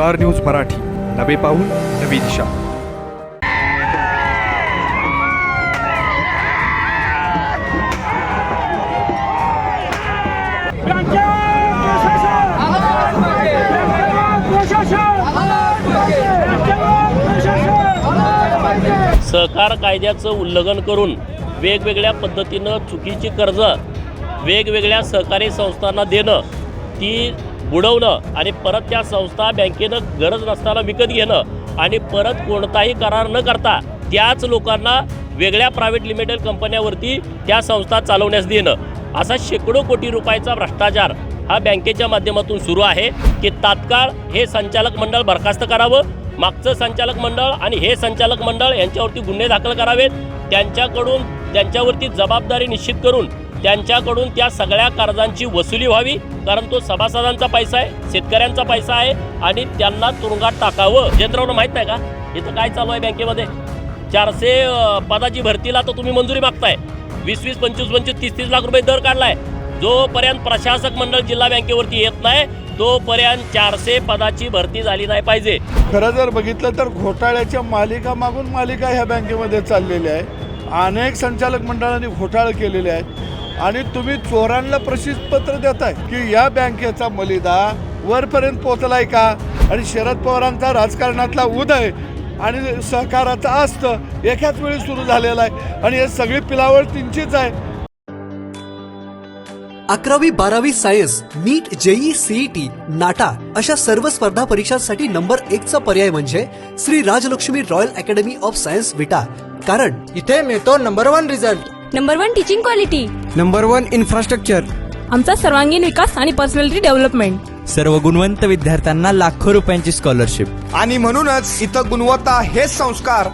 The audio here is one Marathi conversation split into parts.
Star news Marathi. नवे पाऊल नवी दिशा. सहकार कायद्याचं उल्लंघन करून वेगवेगळ्या पद्धतीनं चुकीची कर्ज वेगवेगळ्या सहकारी संस्थांना देणं ती बुडवणं आणि परत त्या संस्था बँकेनं गरज नसताना विकत घेणं आणि परत कोणताही करार न करता त्याच लोकांना वेगळ्या प्रायव्हेट लिमिटेड कंपन्यावरती त्या संस्था चालवण्यास देणं. असा शेकडो कोटी रुपयाचा भ्रष्टाचार हा बँकेच्या माध्यमातून सुरू आहे की तात्काळ हे संचालक मंडळ बरखास्त करावं मागचं संचालक मंडळ आणि हे संचालक मंडळ यांच्यावरती गुन्हे दाखल करावेत त्यांच्याकडून त्यांच्यावरती जबाबदारी निश्चित करून त्यांच्याकडून त्या सगळ्या कर्जांची वसुली व्हावी कारण तो सभासदांचा पैसा आहे शेतकऱ्यांचा पैसा आहे आणि त्यांना तुरुंगात टाकावं. जयंतरावला माहीत नाही का? इथं काय चालू आहे बँकेमध्ये? चारशे पदाची भरतीला तर तुम्ही मंजुरी मागताय. वीस वीस पंचवीस पंचवीस तीस तीस लाख रुपये दर काढलाय. जोपर्यंत प्रशासक मंडळ जिल्हा बँकेवरती येत नाही तोपर्यंत चारशे पदाची भरती झाली नाही पाहिजे. खरं जर बघितलं तर घोटाळ्याच्या मालिका मागून मालिका ह्या बँकेमध्ये चाललेल्या आहे अनेक संचालक मंडळांनी घोटाळे केलेले आहेत. आणि तुम्ही चोरांना पत्र देताय की या बँकेचा मलिदा वरपर्यंत पोहोचलाय का? आणि शरद पवारांचा राजकारणातला उदय आणि सहकाराचा अस्त एकाच वेळी सुरू झालेला आहे. आणि हे सगळी पिलावळ तिंचीच आहे. अकरावी बारावी science NEET JEE CET NATA अशा सर्व स्पर्धा परीक्षांसाठी नंबर एकचा पर्याय म्हणजे Shri Rajlakshmi royal academy of science Vita. कारण इथे मिळतो number one result. Number one teaching quality number one infrastructure आमचा सर्वांगीण विकास आणि पर्सनॅलिटी डेव्हलपमेंट सर्व गुणवंत विद्यार्थ्यांना लाखो रुपयांची स्कॉलरशिप आणि म्हणूनच इथं गुणवत्ता हेच संस्कार.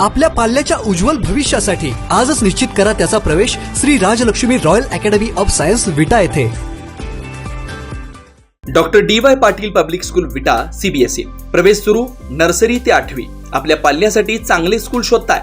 आपल्या पाल्याच्या उज्ज्वल भविष्यासाठी आजच निश्चित करा त्याचा प्रवेश Shri Rajlakshmi royal academy of science Vita येथे. Doctor D Y Patil public school Vita CBSE प्रवेश सुरू नर्सरी ते आठवी. आपल्या पाल्यासाठी चांगले स्कूल शोधताय.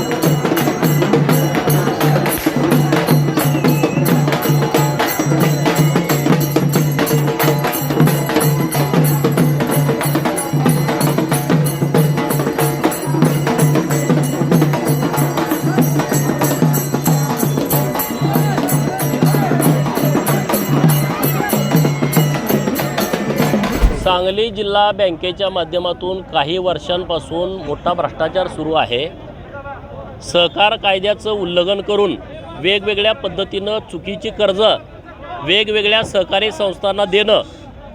सांगली जिल्हा बँकेच्या माध्यमातून काही वर्षांपासून मोठा भ्रष्टाचार सुरू आहे. सहकार कायद्याचं उल्लंघन करून वेगवेगळ्या पद्धतीनं चुकीची कर्ज वेगवेगळ्या सहकारी संस्थांना देणं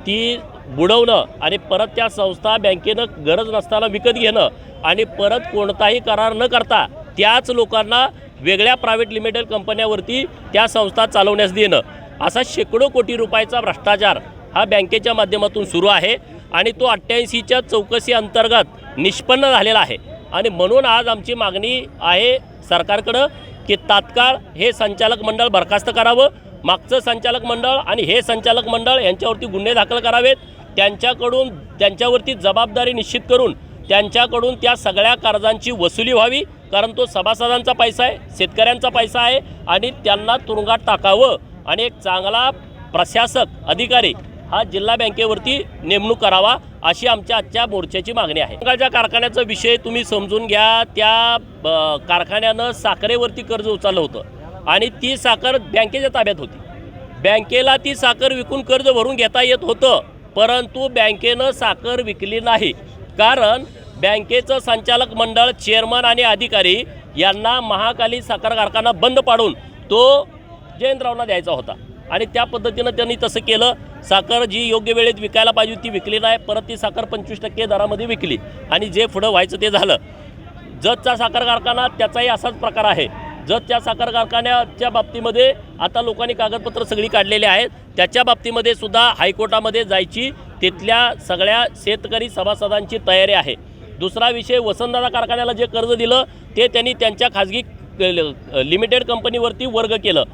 ती बुडवणं आणि परत त्या संस्था बँकेनं गरज नसताना विकत घेणं आणि परत कोणताही करार न करता त्याच लोकांना वेगळ्या प्रायव्हेट लिमिटेड कंपन्यावरती त्या संस्था चालवण्यास देणं. असा शेकडो कोटी रुपयाचा भ्रष्टाचार हा बँकेच्या माध्यमातून सुरू आहे आणि तो अठ्ठ्याऐंशीच्या चौकशी अंतर्गत निष्पन्न झालेला आहे. आणि म्हणून आज आमची मागणी आहे सरकारकडं की तात्काळ हे संचालक मंडळ बरखास्त करावं. मागचं संचालक मंडळ आणि हे संचालक मंडळ यांच्यावरती गुन्हे दाखल करावेत. त्यांच्याकडून त्यांच्यावरती जबाबदारी निश्चित करून त्यांच्याकडून त्या सगळ्या कर्जांची वसुली व्हावी. कारण तो सभासदांचा पैसा आहे शेतकऱ्यांचा पैसा आहे आणि त्यांना तुरुंगात टाकावं. आणि एक चांगला प्रशासक अधिकारी हा जिल्हा बँकेवरती नेमणूक करावा अशी आमच्या आजच्या मोर्चाची मागणी आहे. बंगालच्या कारखान्याचा विषय तुम्ही समजून घ्या. त्या ब- कारखान्यानं साखरेवरती कर्ज उचललं होतं आणि ती साखर बँकेच्या ताब्यात होती. बँकेला ती साखर विकून कर्ज भरून घेता येत होतं परंतु बँकेनं साखर विकली नाही. कारण बँकेचं संचालक मंडळ चेअरमन आणि अधिकारी यांना महाकाली साखर कारखाना बंद पाडून तो जयंतरावना द्यायचा होता. आणि त्या पद्धतीनं त्यांनी तसं केलं. साखर जी योग्य वेळेत विकायला पाहिजे ती विकली नाही परत ती साखर पंचवीस टक्के दरामध्ये विकली. आणि जे पुढं व्हायचं ते झालं. जतचा साखर कारखाना त्याचाही असाच प्रकार आहे. जतच्या साखर कारखान्याच्या बाबतीमध्ये आता लोकांनी कागदपत्र सगळी काढलेली आहेत. त्याच्या बाबतीमध्ये सुद्धा हायकोर्टामध्ये जायची तिथल्या सगळ्या शेतकरी सभासदांची तयारी आहे. दुसरा विषय वसंतदादा कारखान्याला जे कर्ज दिलं ते त्यांनी त्यांच्या खाजगी लिमिटेड कंपनीवरती वर्ग केलं.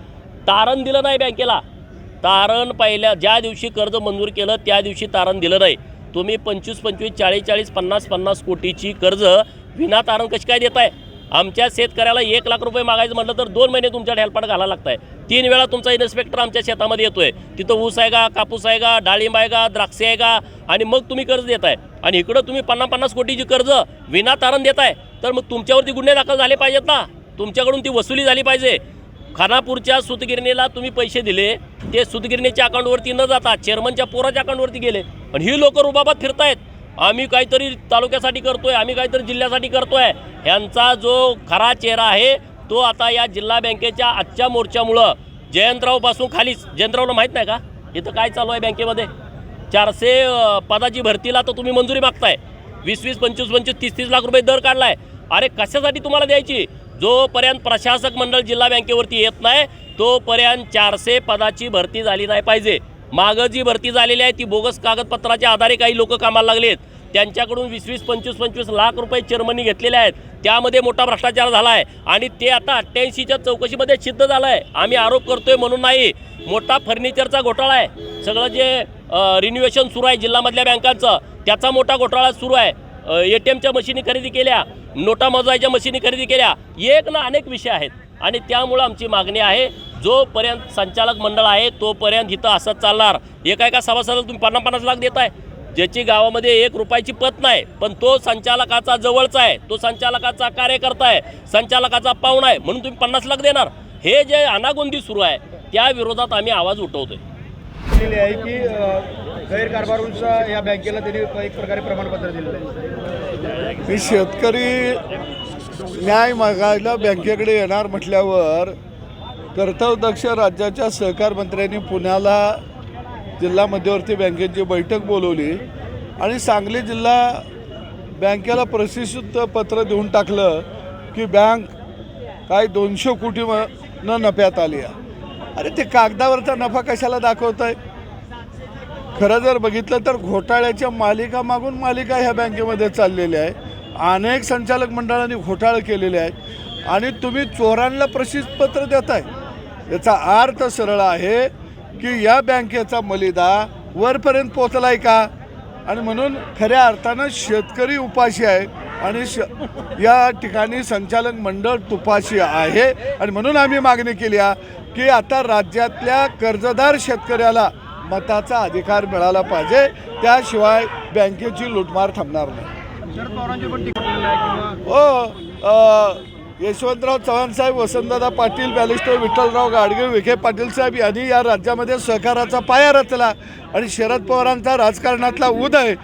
तारण दिलं नाही बँकेला. तारण पहिल्या ज्या दिवशी कर्ज मंजूर केलं त्या दिवशी तारण दिलं नाही. तुम्ही पंचवीस पंचवीस चाळीस चाळीस पन्नास पन्नास कोटीची कर्ज विना तारण कशी काय देताय? आमच्या शेतकऱ्याला एक लाख रुपये मागायचं म्हटलं तर दोन महिने तुमच्या ढेलपाट घालायला लागताय. तीन वेळा तुमचा इन्स्पेक्टर आमच्या शेतामध्ये येतोय. तिथं ऊस आहे का कापूस आहे का डाळिंब आहे का द्राक्षे आहे का आणि मग तुम्ही कर्ज देताय. आणि इकडं तुम्ही पन्नास पन्नास कोटीची कर्ज विना तारण देताय. तर मग तुमच्यावरती गुन्हे दाखल झाले पाहिजेत ना? तुमच्याकडून ती वसुली झाली पाहिजे. खानापूरच्या सुतगिरणीला तुम्ही पैसे दिले ते सुतगिरणीच्या अकाउंटवरती न जाता चेअरमनच्या पोराच्या अकाउंटवरती गेले. आणि ही लोक रुबाबात फिरतायत. आम्ही काहीतरी तालुक्यासाठी करतोय आम्ही काहीतरी जिल्ह्यासाठी करतोय. ह्यांचा जो खरा चेहरा आहे तो आता या जिल्हा बँकेच्या आजच्या मोर्चामुळं जयंतरावपासून खालीच. जयंतरावला माहीत नाही का? इथं काय चालू आहे बँकेमध्ये? चारशे पदाची भरतीला तर तुम्ही मंजुरी मागताय. वीस वीस पंचवीस पंचवीस तीस तीस लाख रुपये दर काढलाय. अरे कशासाठी तुम्हाला द्यायची? जोपर्यंत प्रशासक मंडळ जिल्हा बँकेवरती येत नाही तोपर्यंत चारशे पदाची भरती झाली नाही पाहिजे. मागं जी भरती झालेली आहे ती बोगस कागदपत्राच्या आधारे काही लोक कामाला लागलेत त्यांच्याकडून वीस वीस पंचवीस पंचवीस लाख रुपये चेअरमनी घेतलेले आहेत. त्यामध्ये मोठा भ्रष्टाचार झाला आहे आणि ते आता अठ्ठ्याऐंशीच्या चौकशीमध्ये सिद्ध झालं आहे आम्ही आरोप करतोय म्हणून नाही. मोठा फर्निचरचा घोटाळा आहे. सगळं जे रिन्युएशन सुरू आहे जिल्ह्यामधल्या बँकांचं त्याचा मोठा घोटाळा सुरू आहे. ए टी एमच्या मशिनी खरेदी केल्या. नोटा मोजायच्या मशीनी खरेदी केल्या. एक ना अनेक विषय आहेत. आणि त्यामुळं आमची मागणी आहे जोपर्यंत संचालक मंडळ आहे तोपर्यंत इथं असंच चालणार. एका एका सभासदाला तुम्ही पन्नास पन्नास लाख देताय? ज्याची गावामध्ये एक रुपयाची पत नाही पण तो संचालकाचा जवळचा आहे. तो संचालकाचा कार्यकर्ता आहे. संचालकाचा पाहुणा आहे. म्हणून तुम्ही पन्नास लाख देणार. हे जे अनागोंदी सुरू आहे त्या विरोधात आम्ही आवाज उठवतोय. दिलेली आहे की गैरकारभारूंचा या बँकेला त्यांनी एक प्रकारे प्रमाणपत्र दिलेलं आहे. मी शेतकरी न्याय मागायला बँकेकडे येणार म्हटल्यावर कर्तव्यदक्ष राज्याच्या सहकार मंत्र्यांनी पुण्याला जिल्हा मध्यवर्ती बँकेची बैठक बोलवली आणि सांगली जिल्हा बँकेला प्रसिद्ध पत्र देऊन टाकलं की बँक काय दोनशे कोटी न नफ्यात आली आहे. अरे ते कागदावरचा नफा कशाला दाखवत आहे खरं जर बघितलं तर घोटाळ्याच्या मालिका मागून मालिका ह्या बँकेमध्ये चाललेल्या आहे अनेक संचालक मंडळांनी घोटाळे केलेले आहेत. आणि तुम्ही चोरांना प्रसिद्धपत्र देताय. याचा अर्थ सरळ आहे की या बँकेचा मलिदा वरपर्यंत पोचलाय का? आणि म्हणून खऱ्या अर्थानं शेतकरी उपाशी आहे आणि श या ठिकाणी संचालक मंडळ तुपाशी आहे. आणि म्हणून आम्ही मागणी केली आहे की आता राज्यातल्या कर्जदार शेतकऱ्याला मताचा अधिकार मिळाला पाहिजे त्याशिवाय बँकेची लुटमार थांबणार नाही. हो यशवंतराव चव्हाण साहेब वसंतदादा पाटील बॅलिस्टर विठ्ठलराव गाडगे विखे पाटील साहेब यांनी या राज्यामध्ये सहकाराचा पाया रचला आणि शरद पवारांचा राजकारणातला उदय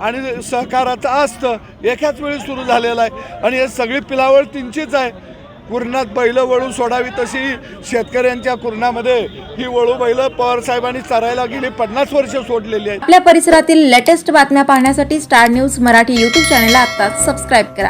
आणि सहकाराचा अस्त एकाच वेळी सुरू झालेला आहे. आणि हे सगळी पिलावळ तिंचीच आहे. कुरणात बैलं वळू सोडावी तशी शेतकऱ्यांच्या कुरणामध्ये ही वळू बैलं पवार साहेबांनी चरायला गेली पन्नास वर्ष सोडलेली आहे आपल्या परिसरातील लेटेस्ट बातम्या पाहण्यासाठी स्टार न्यूज मराठी यूट्यूब चॅनलला आता सबस्क्राईब करा.